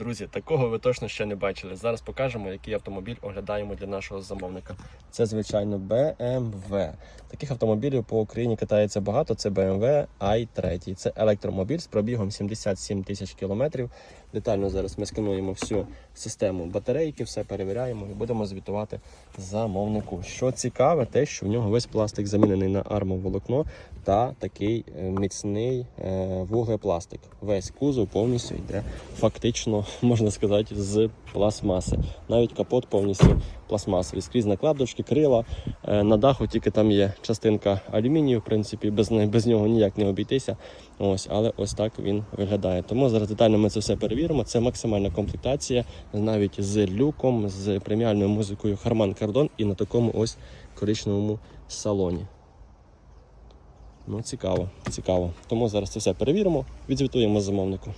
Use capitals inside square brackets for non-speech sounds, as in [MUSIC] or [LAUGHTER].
Друзі, такого ви точно ще не бачили. Зараз покажемо, який автомобіль оглядаємо для нашого замовника. Це, звичайно, BMW. Таких автомобілів по Україні катається багато. Це BMW i3. Це електромобіль з пробігом 77 тисяч кілометрів. Детально зараз ми скануємо всю систему батарейки, все перевіряємо і будемо звітувати замовнику. Що цікаве, те, що в нього весь пластик замінений на армоволокно та такий е, міцний е, вуглепластик. Весь кузов повністю йде фактично, [LAUGHS] можна сказати, з пластмаси. Навіть капот повністю пластмасовий. Скрізь накладочки, крила. Е, На даху тільки там є частинка алюмінію, в принципі, без, без нього ніяк не обійтися. Ось, але ось так він виглядає. Тому зараз детально ми це все перевіримо. Це максимальна комплектація, навіть з люком, з преміальною музикою Harman Kardon і на такому ось коричневому салоні. Ну, цікаво, цікаво. Тому зараз це все перевіримо, відзвітуємо замовнику.